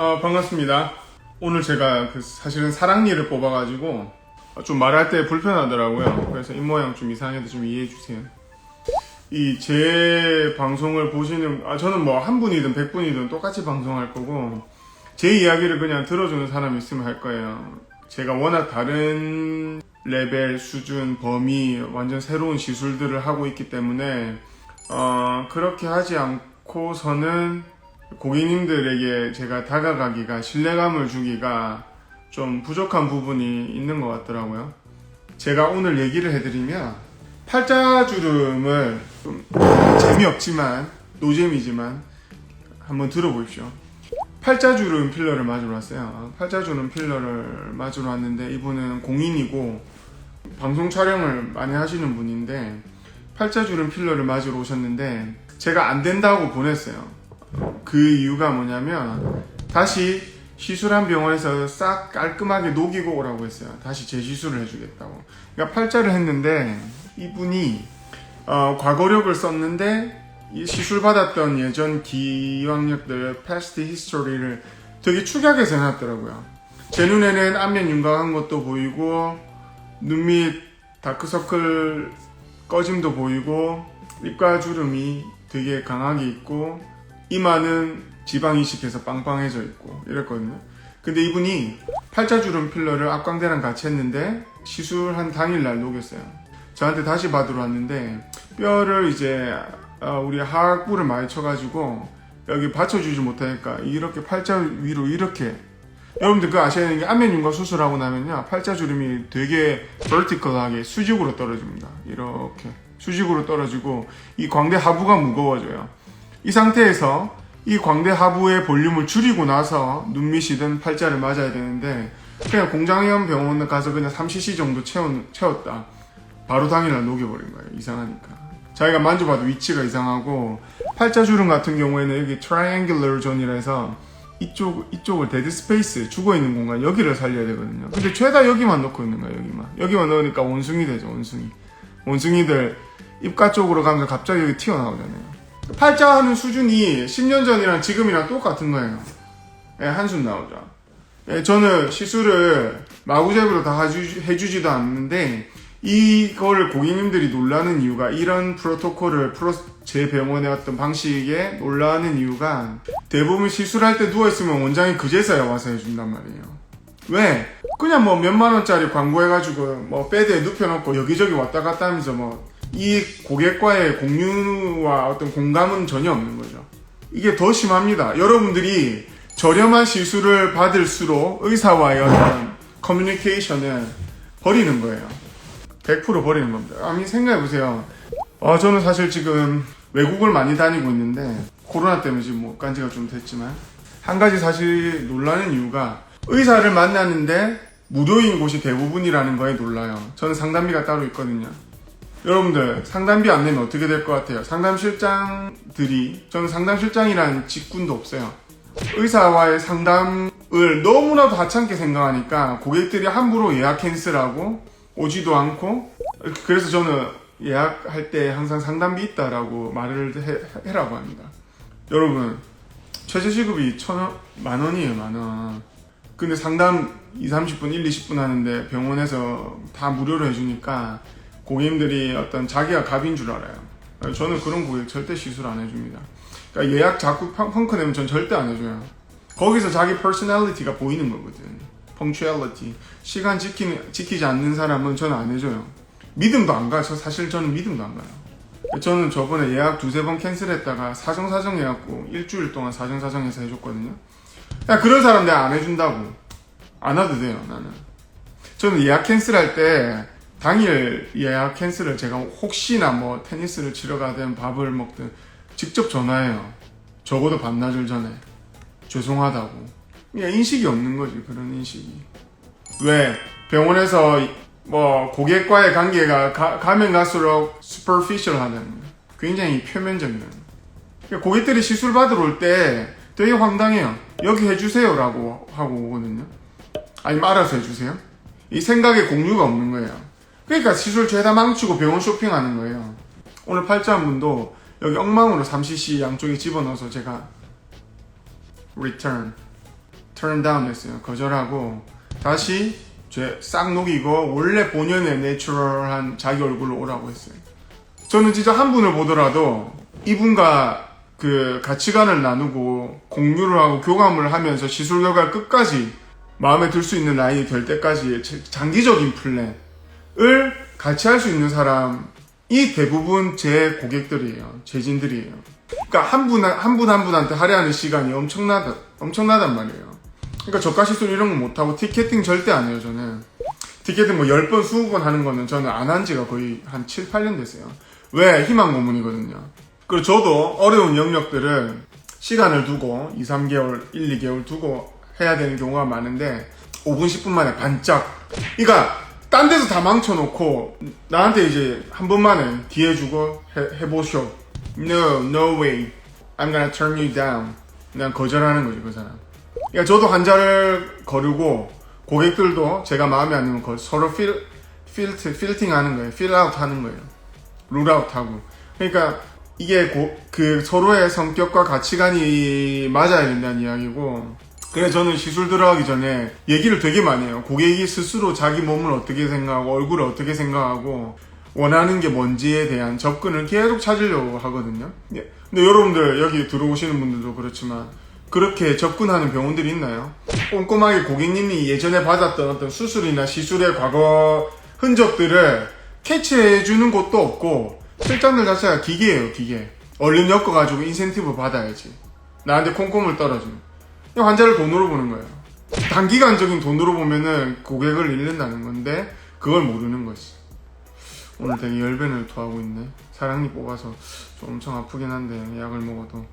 어, 반갑습니다. 오늘 제가 그 사실은 사랑니를 뽑아가지고 좀 말할 때 불편하더라고요. 그래서 입모양 좀 이상해도 좀 이해해 주세요. 이 제 방송을 보시는 아 저는 뭐 한 분이든 백 분이든 똑같이 방송할 거고 제 이야기를 그냥 들어주는 사람이 있으면 할 거예요. 제가 워낙 다른 레벨, 수준, 범위, 완전 새로운 시술들을 하고 있기 때문에 어, 그렇게 하지 않고서는 고객님들에게 제가 다가가기가 신뢰감을 주기가 좀 부족한 부분이 있는 것 같더라고요. 제가 오늘 얘기를 해드리면 팔자주름을 좀 재미없지만 노잼이지만 한번 들어보십시오. 팔자주름 필러를 맞으러 왔어요. 팔자주름 필러를 맞으러 왔는데 이분은 공인이고 방송 촬영을 많이 하시는 분인데 팔자주름 필러를 맞으러 오셨는데 제가 안 된다고 보냈어요. 그 이유가 뭐냐면 다시 시술한 병원에서 싹 깔끔하게 녹이고 오라고 했어요. 다시 재시술을 해주겠다고. 그러니까 팔자를 했는데 이분이 어, 과거력을 썼는데 이 시술 받았던 예전 기왕력들 past history를 되게 축약해서 해놨더라고요. 제 눈에는 안면 윤곽한 것도 보이고 눈 밑 다크서클 꺼짐도 보이고 입가 주름이 되게 강하게 있고 이마는 지방 이식해서 빵빵해져 있고 이랬거든요. 근데 이분이 팔자주름 필러를 앞광대랑 같이 했는데 시술한 당일날 녹였어요. 저한테 다시 받으러 왔는데 뼈를 이제 어, 우리 하악부를 많이 쳐가지고 여기 받쳐주지 못하니까 이렇게 팔자 위로 이렇게 여러분들 그 아셔야 되는 게 안면 윤곽 수술하고 나면요 팔자주름이 되게 vertical하게 수직으로 떨어집니다. 이렇게 수직으로 떨어지고 이 광대 하부가 무거워져요. 이 상태에서 이 광대 하부의 볼륨을 줄이고 나서 눈밑이든 팔자를 맞아야 되는데 그냥 공장의원 병원에 가서 그냥 3cc 정도 채웠, 채웠다. 바로 당일날 녹여버린 거예요. 이상하니까. 자기가 만져봐도 위치가 이상하고 팔자 주름 같은 경우에는 여기 triangular zone이라 해서 이쪽, 이쪽을 데드 스페이스 죽어 있는 공간 여기를 살려야 되거든요. 근데 죄다 여기만 넣고 있는 거예요. 여기만. 여기만 넣으니까 원숭이 되죠. 원숭이. 원숭이들 입가 쪽으로 가면서 갑자기 여기 튀어나오잖아요. 팔자 하는 수준이 10년 전이랑 지금이랑 똑같은 거예요. 예, 한숨 나오죠. 예, 저는 시술을 마구잡이로 다 해주, 해주지도 않는데 이걸 고객님들이 놀라는 이유가 이런 프로토콜을 프로, 제 병원에 왔던 방식에 놀라는 이유가 대부분 시술할 때 누워있으면 원장이 그제서야 와서 해준단 말이에요. 왜? 그냥 뭐 몇만 원짜리 광고해가지고 뭐 베드에 눕혀놓고 여기저기 왔다 갔다 하면서 뭐 이 고객과의 공유와 어떤 공감은 전혀 없는 거죠. 이게 더 심합니다. 여러분들이 저렴한 시술을 받을수록 의사와의 어떤 커뮤니케이션을 버리는 거예요. 100% 버리는 겁니다. 아니 생각해보세요. 어, 저는 사실 지금 외국을 많이 다니고 있는데 코로나 때문에 지금 못 간 지가 좀 됐지만 한 가지 사실 놀라는 이유가 의사를 만나는데 무료인 곳이 대부분이라는 거에 놀라요. 저는 상담비가 따로 있거든요. 여러분들 상담비 안 내면 어떻게 될 것 같아요? 상담실장들이 저는 상담실장이라는 직군도 없어요. 의사와의 상담을 너무나도 하찮게 생각하니까 고객들이 함부로 예약 캔슬하고 오지도 않고 그래서 저는 예약할 때 항상 상담비 있다라고 말을 해, 해라고 합니다. 여러분 최저 시급이 천 원, 만 원이에요 만 원. 근데 상담 2, 30분, 1, 20분 하는데 병원에서 다 무료로 해주니까 고객님들이 어떤 자기가 갑인 줄 알아요. 저는 그런 고객 절대 시술 안 해줍니다. 그러니까 예약 자꾸 펑- 펑크 내면 전 절대 안 해줘요. 거기서 자기 퍼스널리티가 보이는 거거든. 펑츄얼리티. 시간 지키는, 지키지 않는 사람은 저는 안 해줘요. 믿음도 안 가요. 저 사실 저는 믿음도 안 가요. 저는 저번에 예약 두세 번 캔슬했다가 사정사정 해갖고 일주일 동안 사정사정 해서 해줬거든요. 야, 그런 사람 내가 안 해준다고. 안 와도 돼요, 나는. 저는 예약 캔슬할 때 당일 예약 캔슬을 제가 혹시나 뭐 테니스를 치러 가든 밥을 먹든 직접 전화해요. 적어도 반나절 전에. 죄송하다고. 그냥 인식이 없는 거지, 그런 인식이. 왜? 병원에서 뭐 고객과의 관계가 가, 가면 갈수록 superficial 하다는 거예요. 굉장히 표면적인. 그러니까 고객들이 시술 받으러 올 때 되게 황당해요. 여기 해주세요라고 하고 오거든요. 아니면 알아서 해주세요. 이 생각에 공유가 없는 거예요. 그러니까 시술 죄다 망치고 병원 쇼핑하는 거예요. 오늘 팔자 한 분도 여기 엉망으로 3cc 양쪽에 집어넣어서 제가 return turn down 했어요. 거절하고 다시 죄싹 녹이고 원래 본연의 내추럴한 자기 얼굴로 오라고 했어요. 저는 진짜 한 분을 보더라도 이분과 그 가치관을 나누고 공유를 하고 교감을 하면서 시술 결과를 끝까지 마음에 들 수 있는 라인이 될 때까지 제- 장기적인 플랜 을 같이 할 수 있는 사람이 대부분 제 고객들이에요. 재진들이에요. 그러니까 한 분, 한 분 한 분한테 할애하는 시간이 엄청나다, 엄청나단 말이에요. 그러니까 저가 시술 이런 거 못하고 티켓팅 절대 안 해요, 저는. 티켓팅 뭐 10번, 20번 하는 거는 저는 안 한 지가 거의 한 7, 8년 됐어요. 왜? 희망 고문이거든요. 그리고 저도 어려운 영역들은 시간을 두고 2, 3개월, 1, 2개월 두고 해야 되는 경우가 많은데 5분, 10분 만에 반짝. 그러니까 딴 데서 다 망쳐놓고 나한테 이제 한 번만에 뒤에 주고 해, 해보쇼. No, no way. I'm gonna turn you down. 그냥 거절하는 거지, 그 사람. 그러니까 저도 환자를 거르고 고객들도 제가 마음에 안 들면 거- 서로 필, 필트, 필팅 하는 거예요. 필아웃 하는 거예요. 룰아웃 하고. 그러니까 이게 고- 그 서로의 성격과 가치관이 맞아야 된다는 이야기고. 그래서 저는 시술 들어가기 전에 얘기를 되게 많이 해요. 고객이 스스로 자기 몸을 어떻게 생각하고 얼굴을 어떻게 생각하고 원하는 게 뭔지에 대한 접근을 계속 찾으려고 하거든요. 예. 근데 여러분들 여기 들어오시는 분들도 그렇지만 그렇게 접근하는 병원들이 있나요? 꼼꼼하게 고객님이 예전에 받았던 어떤 수술이나 시술의 과거 흔적들을 캐치해주는 곳도 없고 실장들 자체가 기계예요 기계 얼른 엮어가지고 인센티브 받아야지 나한테 콩콩을 떨어주는 이 환자를 돈으로 보는 거예요. 단기간적인 돈으로 보면은 고객을 잃는다는 건데 그걸 모르는 거지. 오늘 되게 열변을 토하고 있네. 사랑니 뽑아서 좀 엄청 아프긴 한데 약을 먹어도